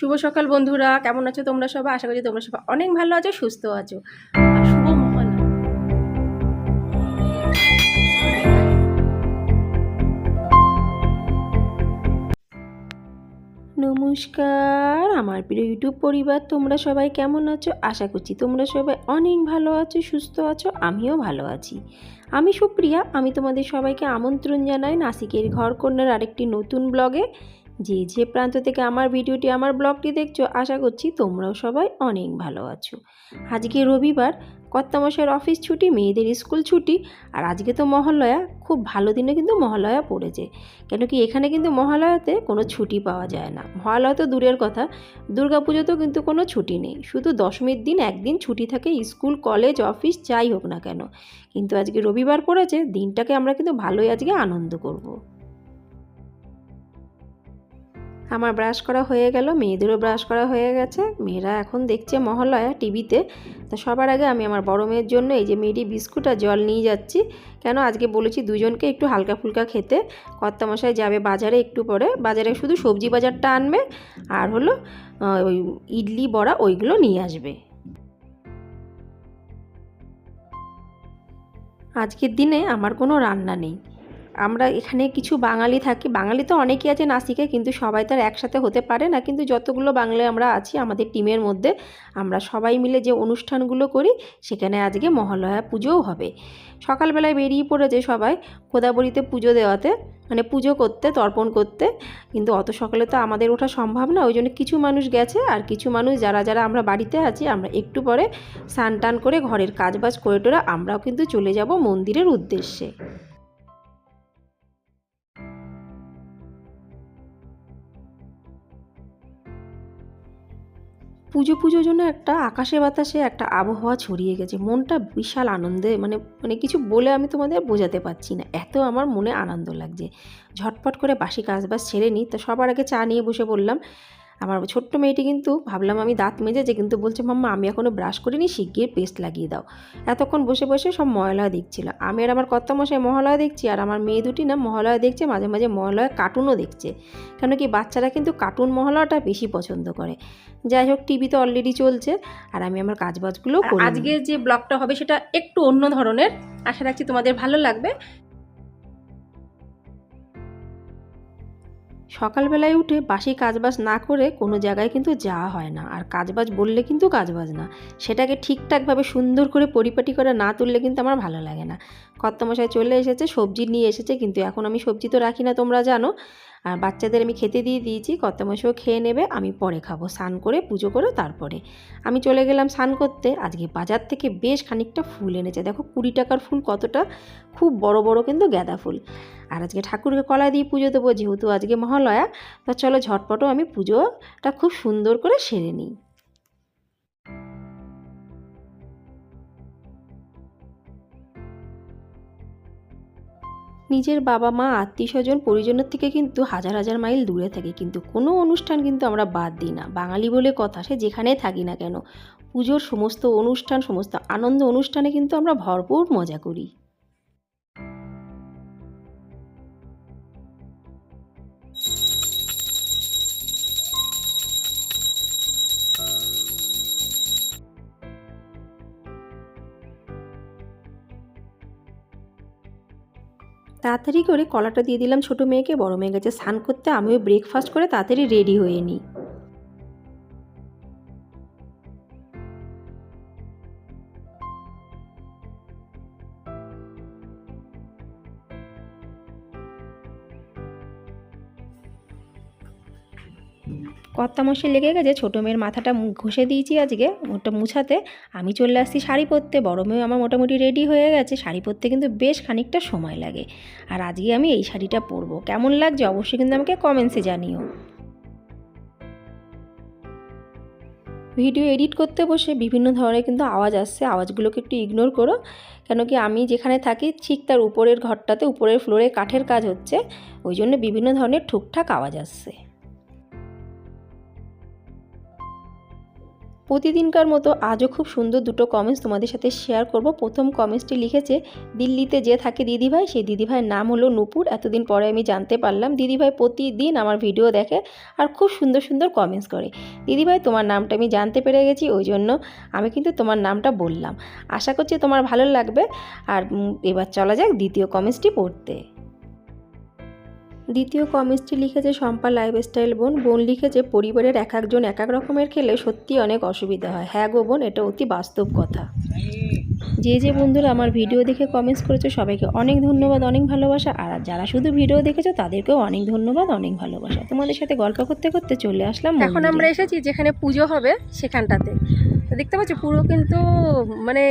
শুভ সকাল বন্ধুরা, কেমন আছো তোমরা সবাই? আশা করি তোমরা সবাই অনেক ভালো আছো, সুস্থ আছো। নমস্কার, আমার প্রিয় ইউটিউব পরিবার, তোমরা সবাই কেমন আছো? আশা করছি তোমরা সবাই অনেক ভালো আছো, সুস্থ আছো, আমিও ভালো আছি। আমি সুপ্রিয়া, আমি তোমাদের সবাইকে আমন্ত্রণ জানাই নাসিকের ঘরকন্যার আরেকটি নতুন ব্লগে। যে যে প্রান্ত থেকে আমার ভিডিওটি, আমার ব্লগটি দেখছ, আশা করছি তোমরাও সবাই অনেক ভালো আছো। আজকে রবিবার, কর্তামশাইয়ের অফিস ছুটি, মেয়েদের স্কুল ছুটি, আর আজকে তো মহালয়া, খুব ভালো দিনে কিন্তু মহালয়া পড়েছে। কেন কি এখানে কিন্তু মহালয়াতে কোনো ছুটি পাওয়া যায় না। মহালয়া তো দূরের কথা, দুর্গাপুজোতেও কিন্তু কোনো ছুটি নেই। শুধু দশমীর দিন, একদিন ছুটি থাকে, স্কুল, কলেজ, অফিস, যাই হোক না কেন। কিন্তু আজকে রবিবার পড়েছে, দিনটাকে আমরা কিন্তু ভালোই আজকে আনন্দ করব। আমার ব্রাশ করা হয়ে গেল, মেয়েদেরও ব্রাশ করা হয়ে গেছে। মেয়েরা এখন দেখছে মহালয়া টিভিতে। তো সবার আগে আমি আমার বড় মেয়ের জন্য এই যে মেয়েটি বিস্কুট আর জল নিয়ে যাচ্ছি। কেন? আজকে বলেছি দুজনকে একটু হালকা ফুলকা খেতে। কর্তামশাই যাবে বাজারে একটু পরে। বাজারে শুধু সবজি বাজারটা আনবে আর হলো ওই ইডলি বড়া ওইগুলো নিয়ে আসবে। আজকের দিনে আমার কোনো রান্না নেই। আমরা এখানে কিছু বাঙালি থাকি। বাঙালি তো অনেকেই আছে নাসিকে, কিন্তু সবাই তো আর একসাথে হতে পারে না। কিন্তু যতগুলো বাংলায় আমরা আছি, আমাদের টিমের মধ্যে আমরা সবাই মিলে যে অনুষ্ঠানগুলো করি, সেখানে আজকে মহালয়া পুজোও হবে। সকালবেলায় বেরিয়ে পড়েছে সবাই খোদাবড়িতে পুজো দেওয়াতে মানে পুজো করতে, তর্পণ করতে। কিন্তু অত সকালে তো আমাদের ওঠা সম্ভব না, ওই জন্য কিছু মানুষ গেছে আর কিছু মানুষ যারা যারা আমরা বাড়িতে আছি, আমরা একটু পরে স্নান টান করে ঘরের কাজবাজ করে টোরে আমরাও কিন্তু চলে যাব মন্দিরের উদ্দেশ্যে। পুজো পুজোর জন্য একটা আকাশে বাতাসে একটা আবহাওয়া ছড়িয়ে গেছে। মনটা বিশাল আনন্দে মানে মানে কিছু বলে আমি তোমাদের বোঝাতে পারছি না। এত আমার মনে আনন্দ লাগছে। ঝটপট করে বাসি কাজ বাস ছেড়ে নিই। তো সবার আগে চা নিয়ে বসে পড়লাম আমার ছোট্ট মেয়েটি কিন্তু ভাবলাম আমি দাঁত মেজেছে কিন্তু বলছে মাম্মা আমি এখনও ব্রাশ করিনি শিগগির পেস্ট লাগিয়ে দাও। এতক্ষণ বসে বসে সব মহালয়া দেখছিল। আমি আর আমার কর্তামশাই মহালয়া দেখছি আর আমার মেয়ে দুটি না মহালয়া দেখছে মাঝে মাঝে মহালয়া কার্টুনও দেখছে। কেন কি বাচ্চারা কিন্তু কার্টুন মহালয়াটা বেশি পছন্দ করে। যাই হোক টিভিতে অলরেডি চলছে আর আমি আমার কাজবাজগুলো আজকে যে ব্লগটা হবে সেটা একটু অন্য ধরনের। আশা রাখছি তোমাদের ভালো লাগবে। সকালবেলায় উঠে বাসি কাজবাজ না করে কোনো জায়গায় কিন্তু যাওয়া হয় না। আর কাজবাজ বললে কিন্তু কাজবাজ না। সেটাকে ঠিকঠাকভাবে সুন্দর করে পরিপাটি করে না তুললে কিন্তু আমার ভালো লাগে না। কর্তামশাই চলে এসেছে, সবজি নিয়ে এসেছে, কিন্তু এখন আমি সবজি তো রাখি না তোমরা জানো। আর বাচ্চাদের আমি খেতে দিয়ে দিয়েছি, কর্তামশাইও খেয়ে নেবে, আমি পরে খাব। স্নান করে, পুজো করে, তারপরে। আমি চলে গেলাম স্নান করতে, আজকে বাজার থেকে বেশ খানিকটা ফুল এনেছে। দেখো কুড়ি টাকার ফুল কতটা, খুব বড় বড় কিন্তু গাঁদা ফুল। আর আজকে ঠাকুরকে কলা দিয়ে পুজো দেবো, যেহেতু আজকে মহালয়া, তো চলো ঝটপটও আমি পুজোটা খুব সুন্দর করে সেরে নিই। নিজের বাবা মা আত্মীয় স্বজন পরিজনের থেকে কিন্তু হাজার হাজার মাইল দূরে থাকে। কিন্তু কোনো অনুষ্ঠান কিন্তু আমরা বাদ দিই না। বাঙালি বলে কথা, সে যেখানে থাকি না কেন। পুজোর সমস্ত অনুষ্ঠান, সমস্ত আনন্দ অনুষ্ঠানে কিন্তু আমরা ভরপুর মজা করি। তাড়াতাড়ি করে কলাটা দিয়ে দিলাম ছোটো মেয়েকে, বড় মেয়ে গেছে স্নান করতে আমিও ব্রেকফাস্ট করে তাড়াতাড়ি রেডি হয়ে নিই। কর্তামশাই লেগে গেছে, ছোটো মেয়ের মাথাটা ঘষে দিয়েছি আজকে, ওটা মুছাতে। আমি চলে আসছি শাড়ি পরতে, বড় মেয়ে আমার মোটামুটি রেডি হয়ে গেছে, শাড়ি পরতে কিন্তু বেশ খানিকটা সময় লাগে। আর আজকে আমি এই শাড়িটা পরবো। কেমন লাগছে অবশ্যই কিন্তু আমাকে কমেন্টসে জানিও। ভিডিও এডিট করতে বসে বিভিন্ন ধরনের কিন্তু আওয়াজ আসছে, আওয়াজগুলোকে একটু ইগনোর করো। কেন কি আমি যেখানে থাকি, ঠিক তার উপরের ঘরটাতে, উপরের ফ্লোরে কাঠের কাজ হচ্ছে, ওই জন্য বিভিন্ন ধরনের ঠুকঠাক আওয়াজ আসছে। প্রতিদিনকার মতো আজও খুব সুন্দর দুটো কমেন্টস তোমাদের সাথে শেয়ার করব। প্রথম কমেন্টসটি লিখেছে, দিল্লিতে যে থাকে দিদিভাই, সেই দিদিভাইয়ের নাম হলো নূপুর। এতদিন পরে আমি জানতে পারলাম, দিদিভাই প্রতিদিন আমার ভিডিও দেখে আর খুব সুন্দর সুন্দর কমেন্টস করে। দিদিভাই, তোমার নামটা আমি জানতে পেরে গেছি, ওই জন্য আমি কিন্তু তোমার নামটা বললাম। আশা করছি তোমার ভালো লাগবে। আর এবার চলা যাক দ্বিতীয় কমেন্টসটি পড়তে। দ্বিতীয় কমেন্টসটি লিখেছে শম্পা লাইফস্টাইল বোন। বোন লিখেছে পরিবারের এক একজন এক এক রকমের খেলে সত্যি অনেক অসুবিধা হয়। হ্যাঁ গো বোন, এটা অতি বাস্তব কথা। যে যে বন্ধুরা আমার ভিডিও দেখে কমেন্টস করেছ, সবাইকে অনেক ধন্যবাদ, অনেক ভালোবাসা। আর যারা শুধু ভিডিও দেখেছ, তাদেরকেও অনেক ধন্যবাদ, অনেক ভালোবাসা। তোমাদের সাথে গল্প করতে করতে চলে আসলাম এখন আমরা এসেছি যেখানে পুজো হবে, সেখানটাতে। দেখতে পাচ্ছ, পুরো কিন্তু মানে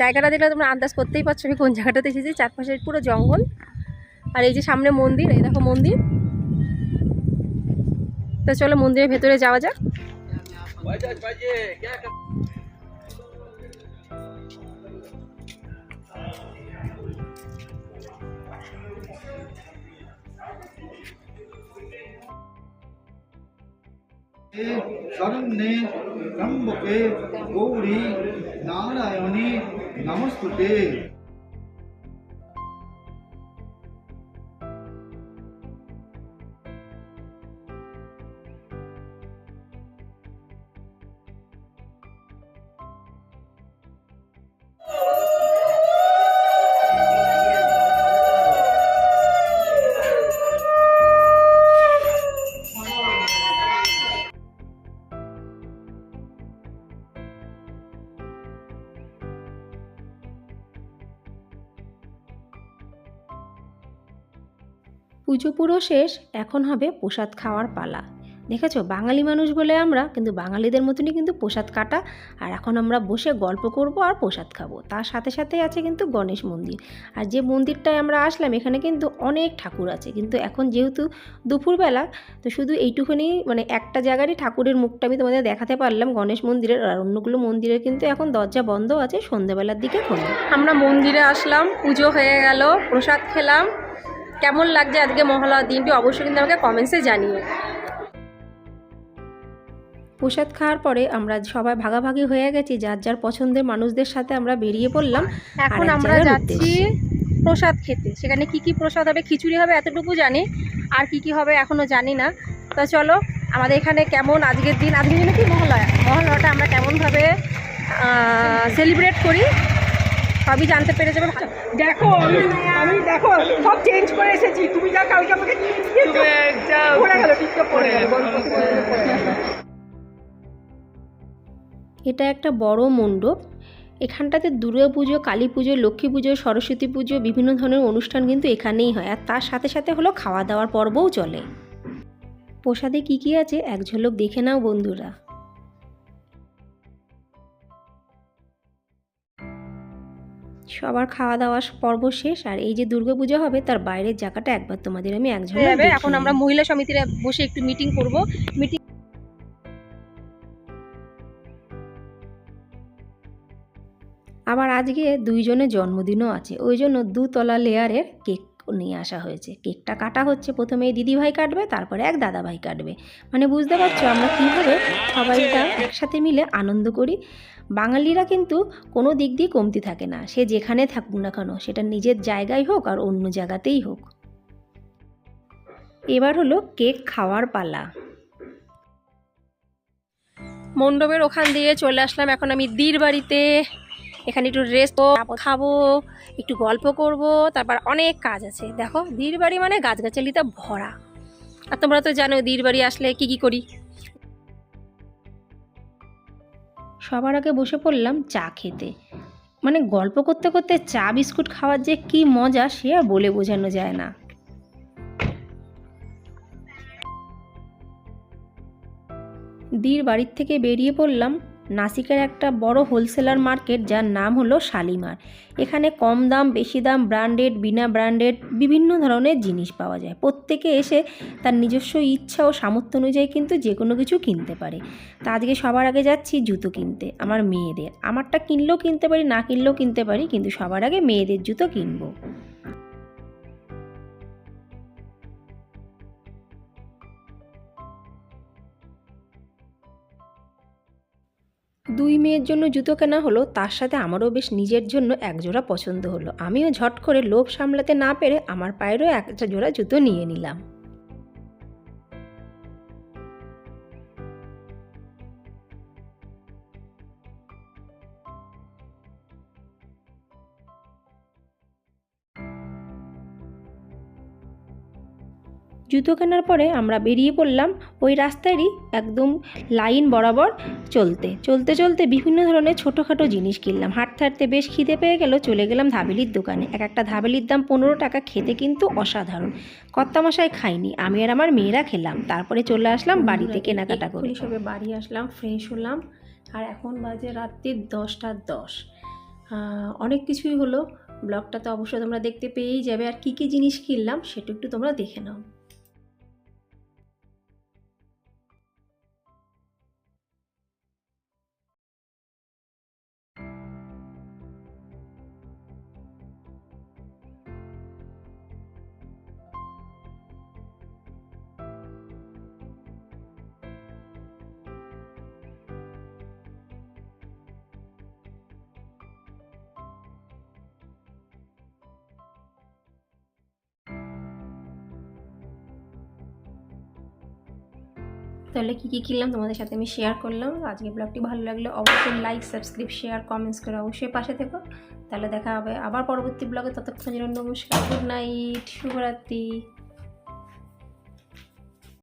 জায়গাটা দেখলে তোমরা আন্দাজ করতেই পারছ আমি কোন জায়গাটাতে এসেছি। চারপাশে পুরো জঙ্গল। আর এই যে সামনে মন্দির, এই দেখো মন্দির। তো চলো মন্দিরের ভেতরে যাওয়া যাক। শরণ্যে ত্রম্বকে গৌরী, নারায়ণী, নমস্তুতে। পুজো পুরো শেষ, এখন হবে প্রসাদ খাওয়ার পালা। দেখেছ, বাঙালি মানুষ বলে আমরা, কিন্তু বাঙালিদের মতনই কিন্তু প্রসাদ কাটা, আর এখন আমরা বসে গল্প করব আর প্রসাদ খাব। তার সাথে সাথে আছে কিন্তু গণেশ মন্দির। আর যে মন্দিরটায় আমরা আসলাম, এখানে কিন্তু অনেক ঠাকুর আছে। কিন্তু এখন যেহেতু দুপুরবেলা, তো শুধু এইটুকুনি মানে একটা জায়গারই ঠাকুরের মুখটা আমি তোমাদের দেখাতে পারলাম, গণেশ মন্দিরের, আর অন্যগুলো মন্দিরের কিন্তু এখন দরজা বন্ধ আছে, সন্ধ্যাবেলার দিকে খোলে। আমরা মন্দিরে আসলাম, পুজো হয়ে গেল, প্রসাদ খেলাম। কেমন লাগছে আজকে মহালয়ার দিনটি অবশ্যই কিন্তু আমাকে কমেন্টসে জানিও। প্রসাদ খাওয়ার পরে আমরা সবাই ভাগাভাগি হয়ে গেছি যার যার পছন্দের মানুষদের সাথে আমরা বেরিয়ে পড়লাম। এখন আমরা যাচ্ছি প্রসাদ খেতে। সেখানে কি কি প্রসাদ হবে খিচুড়ি হবে এতটুকু জানি আর কি কি হবে এখনও জানি না। তো চলো আমাদের এখানে কেমন আজকের দিন? আজকের দিনে কি মহালয়া? মহালয়াটা আমরা কেমনভাবে সেলিব্রেট করি? সবই জানতে পেরে যাবে। দেখো আমি আমি দেখো সব চেঞ্জ করে এসেছি। তুমি যা কালকে আমাকে পড়ে গেল টিকটক পড়ে গেল এটা একটা বড় মণ্ডপ। এখানটাতে দুর্গা পুজো কালী পুজো লক্ষ্মী পুজো সরস্বতী পুজো বিভিন্ন ধরনের অনুষ্ঠান কিন্তু এখানেই হয়। আর তার সাথে সাথে হলো খাওয়া দাওয়ার পর্বও চলে। প্রসাদে কী কী আছে? এক ঝলক দেখে নাও বন্ধুরা। সবার খাওয়া দাওয়া পর্ব শেষ আর এই যে দুর্গাপূজা হবে তার বাইরের জায়গাটা একবার তোমাদের আমি এক এখন আমরা মহিলা সমিতিরা বসে একটু মিটিং করব। মিটিং আবার আজকে দুইজনের জন্মদিনও আছে ওই জন্য দুতলা লেয়ারের কেক নিয়ে আসা হয়েছে। কেকটা কাটা হচ্ছে, প্রথমে দিদিভাই কাটবে, তারপরে এক দাদাভাই কাটবে। মানে বুঝতে পারছ, আমরা কীভাবে সবাইটা একসাথে মিলে আনন্দ করি। বাঙালিরা কিন্তু কোনো দিক দিয়ে কমতি থাকে না। সে যেখানে থাকুক না কেন, সেটা নিজের জায়গায় হোক আর অন্য জায়গাতেই হোক। এবার হলো কেক খাওয়ার পালা। মণ্ডপের ওখান দিয়ে চলে আসলাম। এখন আমি দীর বাড়িতে। এখানে একটু রেস্ট খাব, একটু গল্প করব, তারপর অনেক কাজ আছে। দেখো দীর বাড়ি মানে গাছগাছালিতে ভরা। আর তোমরা তো জানো দীর বাড়ি আসলে কি কি করি? সবার আগে বসে পড়লাম চা খেতে। মানে গল্প করতে করতে চা, বিস্কুট খাওয়ার যে কি মজা, সে আর বলে বোঝানো যায় না। দীর বাড়ির থেকে বেরিয়ে পড়লাম নাসিকের একটা বড় হোলসেলার মার্কেট যার নাম হলো শালিমার। এখানে কম দাম, বেশি দাম ব্র্যান্ডেড বিনা ব্র্যান্ডেড বিভিন্ন ধরনের জিনিস পাওয়া যায়। প্রত্যেকে এসে তার নিজস্ব ইচ্ছা ও সামর্থ্য অনুযায়ী কিন্তু যে কোনো কিছু কিনতে পারে। তা আজকে সবার আগে যাচ্ছি জুতো কিনতে, আমার মেয়েদের। আমারটা কিনলেও কিনতে পারি, না কিনলেও কিনতে পারি, কিন্তু সবার আগে মেয়েদের জুতো কিনবো। দুই মেয়ের জন্য জুতো কেনা হলো, তার সাথে আমারও বেশ নিজের জন্য এক জোড়া পছন্দ হলো। আমিও ঝট করে লোভ সামলাতে না পেরে আমার পায়েরও একটা জোড়া জুতো নিয়ে নিলাম। জুতো কেনার পরে আমরা বেরিয়ে পড়লাম ওই রাস্তারই একদম লাইন বরাবর চলতে। চলতে চলতে বিভিন্ন ধরনের ছোটোখাটো জিনিস কিনলাম। হাঁটতে হাঁটতে বেশ খিদে পেয়ে গেল চলে গেলাম ধাবেলির দোকানে। এক একটা ধাবেলির দাম পনেরো টাকা খেতে কিন্তু অসাধারণ। কর্তামশাই খাইনি আমি আর আমার মেয়েরা খেলাম। তারপরে চলে আসলাম বাড়িতে কেনাকাটা করে। সবে বাড়ি আসলাম ফ্রেশ হলাম। আর এখন বাজে রাত্রির দশটা দশ। অনেক কিছুই হলো। ব্লগটা তো অবশ্যই তোমরা দেখতে পেয়েই যাবে। আর কী কী জিনিস কিনলাম সেটা একটু তোমরা দেখে নাও। তাহলে কী কী কিনলাম তোমাদের সাথে আমি শেয়ার করলাম। আজকে ব্লগটি ভালো লাগলে অবশ্যই লাইক সাবস্ক্রাইব শেয়ার কমেন্টস করে অবশ্যই পাশে থেকো। তাহলে দেখা হবে আবার পরবর্তী ব্লগে ততক্ষণ জন্য নমস্কার গুড নাইট শুভরাত্রি।